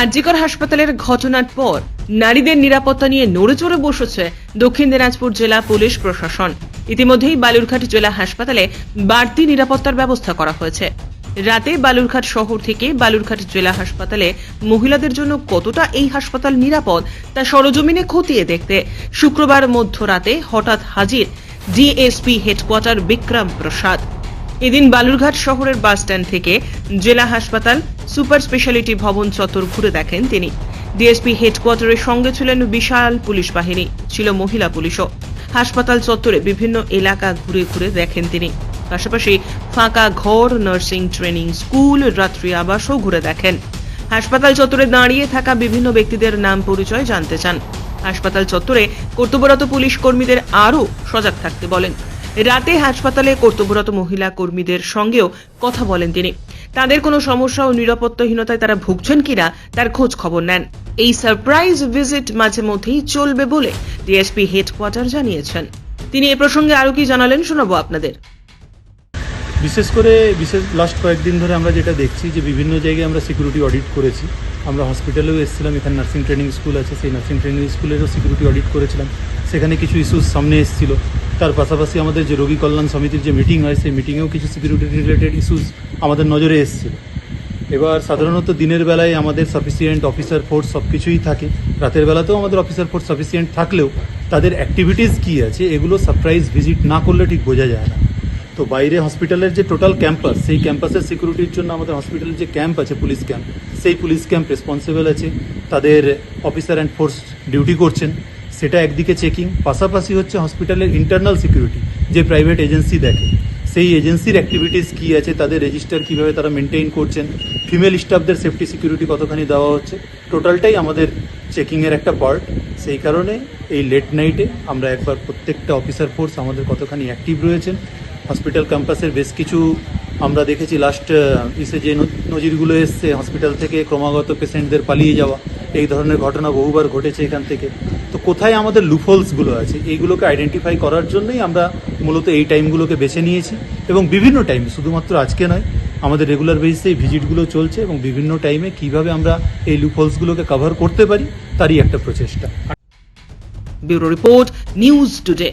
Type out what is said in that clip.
আরজিকর হাসপাতালের ঘটনার পর নারীদের নিরাপত্তা নিয়ে নড়ে চড়ে বসেছে দক্ষিণ দিনাজপুর জেলা পুলিশ প্রশাসন। ইতিমধ্যেই বালুরঘাট জেলা হাসপাতালে বাড়তি নিরাপত্তার ব্যবস্থা করা হয়েছে। রাতে বালুরঘাট শহর থেকে বালুরঘাট জেলা হাসপাতালে মহিলাদের জন্য কতটা এই হাসপাতাল নিরাপদ তা সরজমিনে খতিয়ে দেখতে শুক্রবার মধ্যরাতে হঠাৎ হাজির ডিএসপি হেডকোয়ার্টার বিক্রম প্রসাদ। এদিন বালুরঘাট শহরের বাস স্ট্যান্ড থেকে জেলা হাসপাতাল সুপার স্পেশালিটি ভবন চত্বর ঘুরে দেখেন তিনি। ডিএসপি হেডকোয়ার্টারের সঙ্গে ছিলেন বিশাল পুলিশ বাহিনী, ছিল মহিলা পুলিশও। হাসপাতাল চত্বরে বিভিন্ন এলাকা ঘুরে ঘুরে দেখেন তিনি। পাশাপাশি ফাঁকা ঘর, নার্সিং ট্রেনিং স্কুল, রাত্রি আবাসও ঘুরে দেখেন। হাসপাতাল চত্বরে দাঁড়িয়ে থাকা বিভিন্ন ব্যক্তিদের নাম পরিচয় জানতে চান। হাসপাতাল চত্বরে কর্তব্যরত পুলিশ কর্মীদের আরও সজাগ থাকতে বলেন। রাতে হাসপাতালে কর্তব্যরত মহিলা কর্মীদের সঙ্গেও কথা বলেন তিনি। তাদের কোনো সমস্যা ও নিরাপত্তাহীনতায় তারা ভুগছেন কিনা, তার খোঁজ খবর নেন। এই সারপ্রাইজ ভিজিট মাঝে মধ্যেই চলবে বলে ডিএসপি হেডকোয়ার্টার জানিয়েছেন। তিনি এ প্রসঙ্গে আরও কি জানালেন শোনাবো আপনাদের। বিশেষ করে বিশেষ লাস্ট কয়েকদিন ধরে আমরা যেটা দেখছি যে বিভিন্ন জায়গায় আমরা সিকিউরিটি অডিট করেছি। আমরা হসপিটালেও এসেছিলাম, এখানে নার্সিং ট্রেনিং স্কুল আছে, সেই নার্সিং ট্রেনিং স্কুলেরও সিকিউরিটি অডিট করেছিলাম। সেখানে কিছু ইস্যুস সামনে এসেছিল। তার পাশাপাশি আমাদের যে রোগী কল্যাণ সমিতির যে মিটিং হয়, সেই মিটিংয়েও কিছু সিকিউরিটি রিলেটেড ইস্যুস আমাদের নজরে এসেছিল। এবার সাধারণত দিনের বেলায় আমাদের সাফিসিয়েন্ট অফিসার ফোর্স সব কিছুই থাকে। রাতের বেলাতেও আমাদের অফিসার ফোর্স সাফিসিয়েন্ট থাকলেও তাদের অ্যাক্টিভিটিস কী আছে, এগুলো সারপ্রাইজ ভিজিট না করলে ঠিক বোঝা যায় না। তো বাইরে হসপিটালের যে টোটাল ক্যাম্পাস সেই ক্যাম্পাসের সিকিউরিটির জন্য আমাদের হসপিটালের যে ক্যাম্প আছে পুলিশ ক্যাম্প সেই পুলিশ ক্যাম্প রেসপন্সিবল আছে। তাদের অফিসার অ্যান্ড ফোর্স ডিউটি করছেন। সেটা একদিকে চেকিং পাশাপাশি হচ্ছে হসপিটালের ইন্টারনাল সিকিউরিটি যে প্রাইভেট এজেন্সি দেখে। সেই এজেন্সির অ্যাক্টিভিটিস কী আছে, তাদের রেজিস্টার কীভাবে তারা মেনটেন করছেন ফিমেল স্টাফদের সেফটি সিকিউরিটি কতখানি দেওয়া হচ্ছে টোটালটাই আমাদের চেকিংয়ের একটা পার্ট সেই কারণে এই লেট নাইটে আমরা একবার প্রত্যেকটা অফিসার ফোর্স আমাদের কতখানি অ্যাক্টিভ রয়েছেন। হসপিটাল ক্যাম্পাসের বেশ কিছু আমরা দেখেছি লাস্ট ইসে যে নজিরগুলো এসছে হসপিটাল থেকে ক্রমাগত পেশেন্টদের পালিয়ে যাওয়া, এই ধরনের ঘটনা বহুবার ঘটেছে এখান থেকে। তো কোথায় আমাদের লুফলসগুলো আছে এইগুলোকে আইডেন্টিফাই করার জন্যই আমরা মূলত এই টাইমগুলোকে বেছে নিয়েছি এবং বিভিন্ন টাইম শুধুমাত্র আজকে নয়, আমাদের রেগুলার বেসিসে এই ভিজিটগুলো চলছে এবং বিভিন্ন টাইমে কীভাবে আমরা এই লুফলসগুলোকে কভার করতে পারি, তারই একটা প্রচেষ্টা। Bureau report, news today.